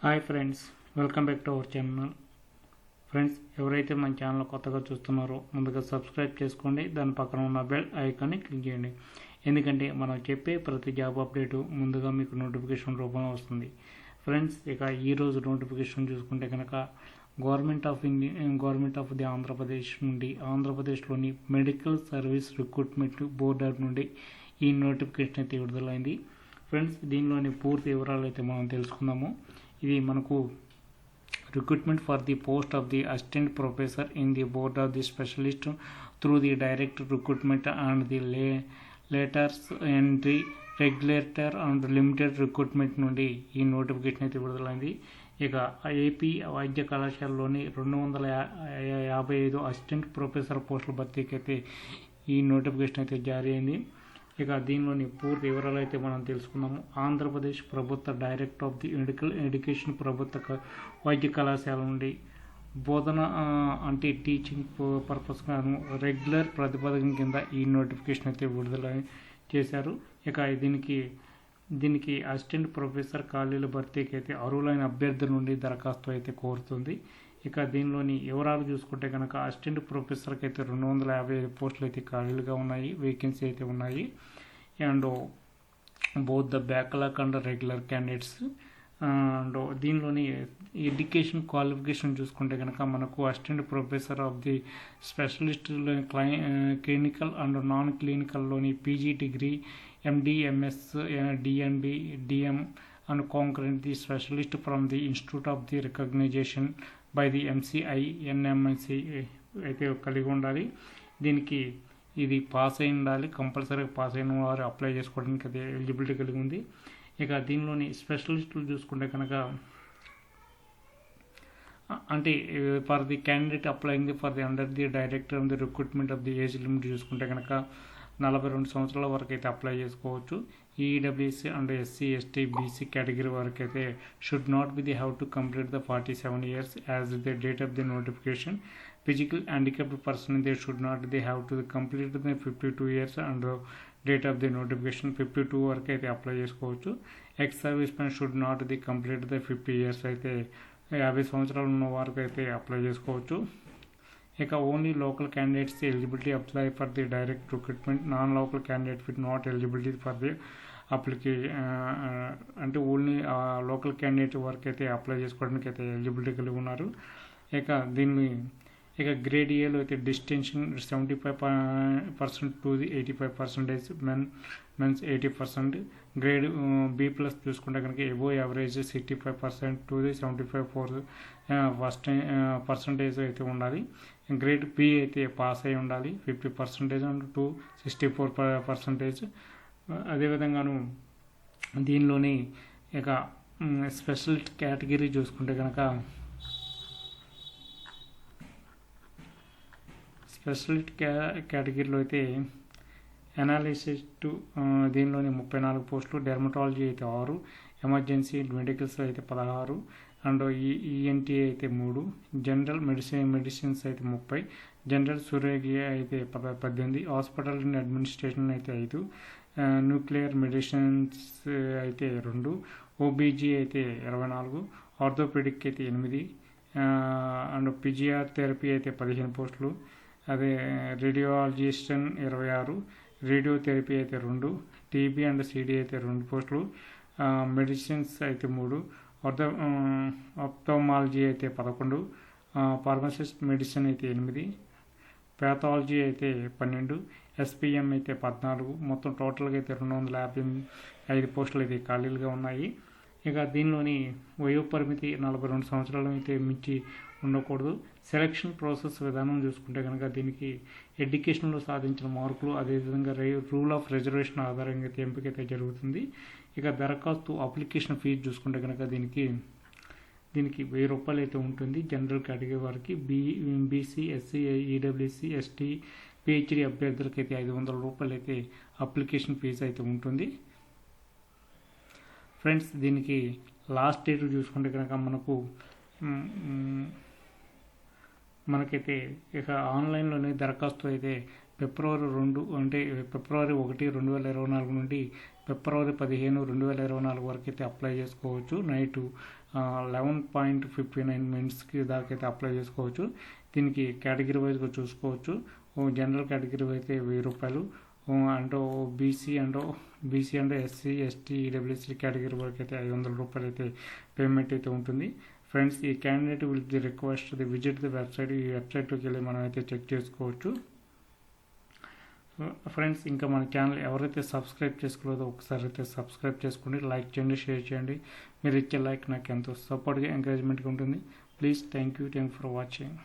Hi friends welcome back to our channel. Friends ఎవరైతే మన channel కొత్తగా చూస్తున్నారో ముందుగా సబ్స్క్రైబ్ చేసుకోండి దాని పక్కన ఉన్న బెల్ ఐకాన్ని క్లిక్ చేయండి. ఎందుకంటే మనం చెప్పే ప్రతి జాబ్ అప్డేటు ముందుగా మీకు నోటిఫికేషన్ రూపంలో వస్తుంది. ఫ్రెండ్స్ ఇక ఈరోజు నోటిఫికేషన్ చూసుకుంటే కనుక government of India government of the Andhra Pradesh నుండి ఆంధ్రప్రదేశ్లోని మెడికల్ సర్వీస్ రిక్రూట్మెంట్ బోర్డర్ నుండి ఈ నోటిఫికేషన్ అయితే విడుదలైంది. ఫ్రెండ్స్ దీనిలోని పూర్తి వివరాలు అయితే మనం తెలుసుకుందాము. ఇది మనకు recruitment for the post of the assistant professor in the board of the specialist through the direct recruitment and the లే lateral entry regulator and limited recruitment నుండి ఈ నోటిఫికేషన్ అయితే విడుదలైంది. ఇక ఏపీ వైద్య కళాశాలలోని రెండు వందల యా- యాభై ఐదు అసిస్టెంట్ ప్రొఫెసర్ పోస్టుల భర్తీకి అయితే ఈ నోటిఫికేషన్ అయితే జారీ అయింది. ఇక దీనిలోని పూర్తి వివరాలు అయితే మనం తెలుసుకుందాము ఆంధ్రప్రదేశ్ ప్రభుత్వ director of the medical education ప్రభుత్వ వైద్య కళాశాల నుండి బోధన అంటే టీచింగ్ పర్పస్ గాను రెగ్యులర్ ప్రతిపాదన కింద ఈ నోటిఫికేషన్ అయితే విడుదల చేశారు. ఇక దీనికి దీనికి అసిస్టెంట్ ప్రొఫెసర్ ఖాళీల భర్తీకి అయితే అర్హులైన అభ్యర్థుల నుండి దరఖాస్తు అయితే కోరుతుంది. ఇక దీనిలోని వివరాలు చూసుకుంటే కనుక అసిస్టెంట్ ప్రొఫెసర్కి అయితే రెండు వందల యాభై ఐదు పోస్టులు అయితే ఖాళీలుగా ఉన్నాయి వేకెన్సీ అయితే ఉన్నాయి. And both the backlog and regular candidates and దీనిలోని ఎడ్యుకేషన్ క్వాలిఫికేషన్ చూసుకుంటే కనుక మనకు assistant professor of the specialist క్లై clinical and non క్లినికల్లోని PG degree MD MS DNB DM and concurrent the specialist from the institute of the recognisation by the MCI NMSC అయితే కలిగి ఉండాలి. దీనికి ఇది pass అయి ఉండాలి. కంపల్సరీగా పాస్ అయిన వారు అప్లై చేసుకోవడానికి అది ఎలిజిబిలిటీ కలిగి ఉంది. ఇక దీనిలోని స్పెషలిస్టులు చూసుకుంటే కనుక అంటే for the candidate applying for the under the director of the recruitment of the age limit చూసుకుంటే కనుక నలభై రెండు సంవత్సరాల వరకు అయితే అప్లై చేసుకోవచ్చు. EWS SC and SC ST BC category వరకు అయితే should not be the have to complete the forty seven years as the date of the notification physical handicapped person they should not the have to complete the fifty two years and date of the notification fifty two వరకు అయితే apply చేసుకోవచ్చు ex service men should not the complete the fifty years అయితే యాభై సంవత్సరాలు ఉన్న వారికి అయితే apply చేసుకోవచ్చు ఇక only local candidates eligibility apply for the direct recruitment non local candidate with not eligibility for the application అంటే ఓన్లీ లోకల్ క్యాండిడేట్ వరకు అయితే అప్లై చేసుకోవడానికి అయితే ఎలిజిబిలిటీ కలిగి ఉన్నారు. ఇక దీన్ని ఇక గ్రేడ్ ఏలో అయితే distinction seventy five percent to the eighty five percentage men men's eighty percent. Grade B plus చూసుకుంటే కనుక above average sixty five percent to the seventy five four first percentage అయితే ఉండాలి. గ్రేడ్ బి అయితే pass అయి ఉండాలి. Fifty percentage and to sixty four percentage. అదేవిధంగాను దీనిలోని ఇక special category చూసుకుంటే కనుక స్పెషల్ క్యా కేటగిరీలో అయితే అనాలిసిస్ టు దీనిలోని ముప్పై నాలుగు పోస్టులు డెర్మటాలజీ అయితే ఆరు ఎమర్జెన్సీ మెడికల్స్ అయితే పదహారు అండ్ ఈ ఈఎన్టీ అయితే మూడు జనరల్ మెడిసిన్ మెడిసిన్స్ అయితే ముప్పై జనరల్ సురేగి అయితే ప పద్దెనిమిది హాస్పిటల్ అడ్మినిస్ట్రేషన్ అయితే ఐదు న్యూక్లియర్ మెడిసిన్స్ అయితే రెండు ఓబీజీ అయితే ఇరవై నాలుగు ఆర్థోపెడిక్ అయితే ఎనిమిది అండ్ పిజిఆర్ థెరపీ అయితే పదిహేను పోస్టులు అదే రేడియాలజిస్టన్ ఇరవై ఆరు రేడియోథెరపీ అయితే రెండు టీబీ అండ్ సీడీ అయితే రెండు పోస్టులు మెడిసిన్స్ అయితే మూడు ఆర్థో ఆప్థోమాలజీ అయితే పదకొండు ఫార్మసిస్ట్ మెడిసిన్ అయితే ఎనిమిది ప్యాథాలజీ అయితే పన్నెండు ఎస్పిఎం అయితే పద్నాలుగు. మొత్తం టోటల్గా అయితే రెండు వందల యాభై ఐదు పోస్టులు అయితే ఖాళీలుగా ఉన్నాయి. ఇక దీనిలోని వయోపరిమితి నలభై రెండు సంవత్సరాలు అయితే మించి ఉండకూడదు. సెలక్షన్ ప్రాసెస్ విధానం చూసుకుంటే కనుక దీనికి ఎడ్యుకేషన్లో సాధించిన మార్కులు అదేవిధంగా రూల్ ఆఫ్ రిజర్వేషన్ ఆధారంగా అయితే ఎంపిక అయితే జరుగుతుంది. ఇక దరఖాస్తు అప్లికేషన్ ఫీజు చూసుకుంటే కనుక దీనికి దీనికి వెయ్యి రూపాయలు అయితే ఉంటుంది. జనరల్ కేటగిరీ వారికి B BC SC EWC ST PhD అభ్యర్థులకి అయితే ఐదు వందల రూపాయలు అయితే అప్లికేషన్ ఫీజు అయితే ఉంటుంది. ఫ్రెండ్స్ దీనికి లాస్ట్ డేట్ చూసుకుంటే కనుక మనకు మనకైతే ఇక ఆన్లైన్లోనే దరఖాస్తు అయితే ఫిబ్రవరి రెండు అంటే ఫిబ్రవరి ఒకటి రెండు వేల ఇరవై నాలుగు నుండి ఫిబ్రవరి పదిహేను రెండు వేల ఇరవై నాలుగు వరకు అయితే అప్లై చేసుకోవచ్చు. Night eleven point fifty nine మినిట్స్కి దాకైతే అప్లై చేసుకోవచ్చు. దీనికి కేటగిరీ వైజ్గా చూసుకోవచ్చు. జనరల్ కేటగిరీ అయితే వెయ్యి రూపాయలు. And BC and BC and SC ST EWC category వరకు అయితే ఐదు వందల రూపాయలు అయితే పేమెంట్ అయితే ఉంటుంది. ఫ్రెండ్స్ ఈ candidate will the request the visit the website ఈ వెబ్సైట్లోకి వెళ్ళి మనం అయితే చెక్ చేసుకోవచ్చు. ఫ్రెండ్స్ ఇంకా మన ఛానల్ ఎవరైతే సబ్స్క్రైబ్ చేసుకోలేదో ఒకసారి అయితే సబ్స్క్రైబ్ చేసుకోండి. లైక్ చేయండి షేర్ చేయండి. మీరు ఇచ్చే లైక్ నాకు ఎంతో సపోర్ట్గా ఎంకరేజ్మెంట్గా ఉంటుంది. Please thank you thank for watching